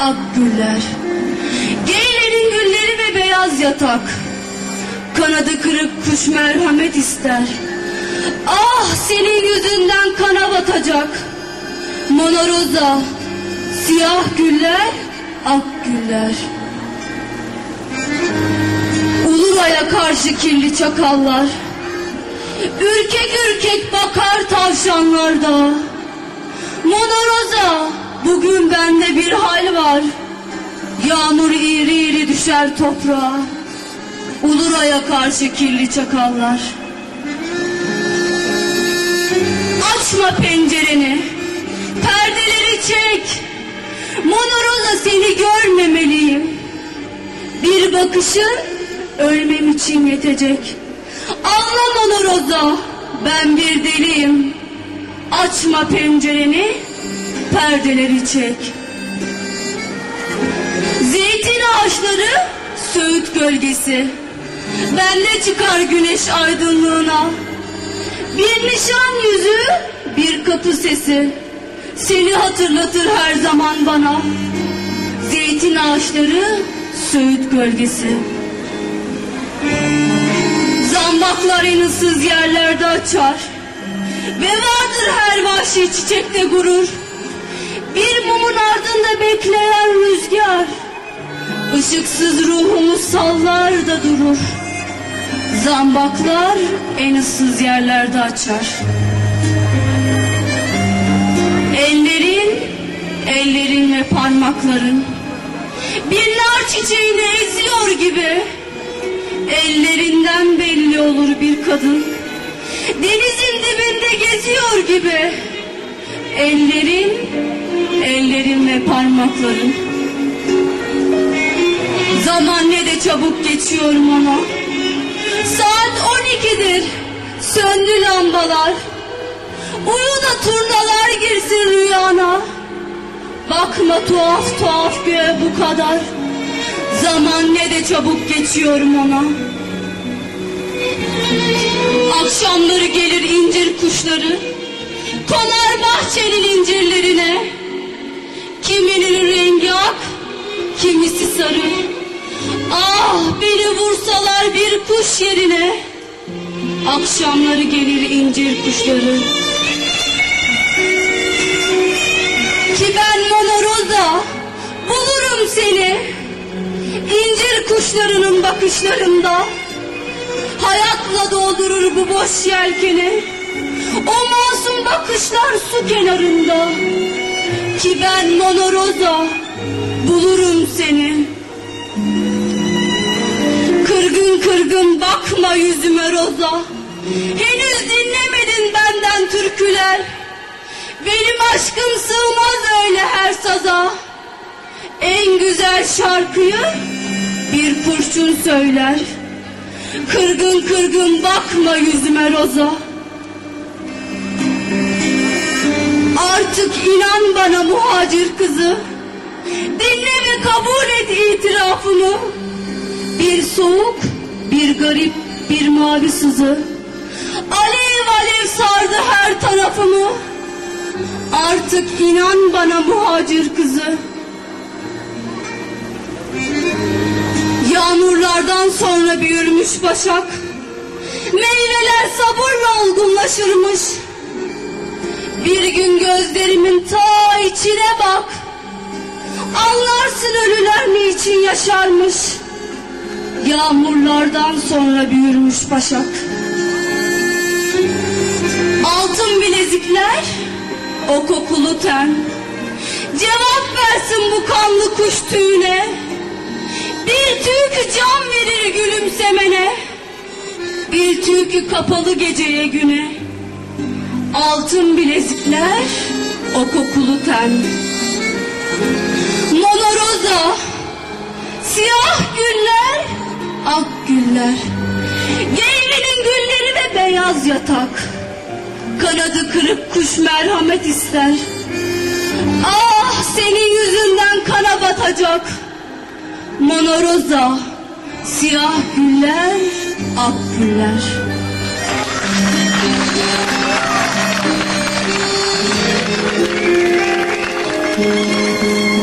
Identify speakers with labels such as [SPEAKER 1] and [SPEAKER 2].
[SPEAKER 1] ak güller. Geylerin gülleri ve beyaz yatak. Kanadı kırık kuş merhamet ister. Ah senin yüzünden kana batacak. Monoroza, siyah güller, ak güller. Uluraya karşı kirli çakallar. Ürkek ürkek bakar tavşanlarda. Monoroza, bugün bende bir hal var. Yağmur iri iri düşer toprağa. Uluraya karşı kirli çakallar. Açma pencereni, perdeleri çek. Monoroza seni görmemeliyim. Bir bakışın ölmem için yetecek. Ağla Monoroza, ben bir deliyim. Açma pencereni, perdeleri çek. Zeytin ağaçları, söğüt gölgesi. Bende çıkar güneş aydınlığına. Bir nişan yüzü, bir kapı sesi. Seni hatırlatır her zaman bana. Zeytin ağaçları, söğüt gölgesi. Zambaklar en ıssız yerlerde açar. Ve vardır her vahşi çiçekte gurur. Bir mumun ardında bekleyen rüzgar. Işıksız ruhumu sallar da durur. Zambaklar en ıssız yerlerde açar. Ellerin, ellerin ve parmakların bir nar çiçeğini eziyor gibi. Ellerinden belli olur bir kadın. Denizin dibinde geziyor gibi. Ellerin, ellerin ve parmakların. Zaman ne de çabuk geçiyor ona. Saat on ikidir. Söndü lambalar. Uyu da turnalar girsin rüyana. Bakma tuhaf tuhaf göğe bu kadar. Zaman ne de çabuk geçiyorum ona. Akşamları gelir incir kuşları. Konar bahçenin incirlerine. Kiminin rengi ak, kimisi sarı. Ah beni vursalar bir kuş yerine. Akşamları gelir incir kuşları. Ki ben Monoroza bulurum seni. İncir kuşlarının bakışlarında. Hayatla doldurur bu boş yelkeni. O masum bakışlar su kenarında. Ki ben Monoroza bulurum seni. Kırgın kırgın bakma yüzüme Roza. Henüz dinlemedin benden türküler. Benim aşkım sığmaz öyle her saza. En güzel şarkıyı bir kurşun söyler. Kırgın kırgın bakma yüzüme Roza. Artık inan bana muhacir kızı. Dinle ve kabul et itirafımı. Bir soğuk, bir garip, bir mavi sızı. Alev alev sardı her tarafımı. Artık inan bana muhacir kızı. Yağmurlardan sonra büyürmüş başak. Meyveler sabırla olgunlaşırmış. Bir gün gözlerimin ta içine bak. Anlarsın ölüler niçin yaşarmış. Yağmurlardan sonra büyürmüş başak. Altın bilezikler, o kokulu ten. Cevap versin bu kanlı kuş tüyüne. Bir tüykü can verir gülümsemene. Bir tüykü kapalı geceye güne. Altın bilezikler, o kokulu ten. Monoroza, siyah güller, ak güller. Geylinin gülleri ve beyaz yatak. Kanadı kırık kuş merhamet ister. Ah senin yüzünden kana batacak. Monoroza, siyah güller, ak güller. Thank you.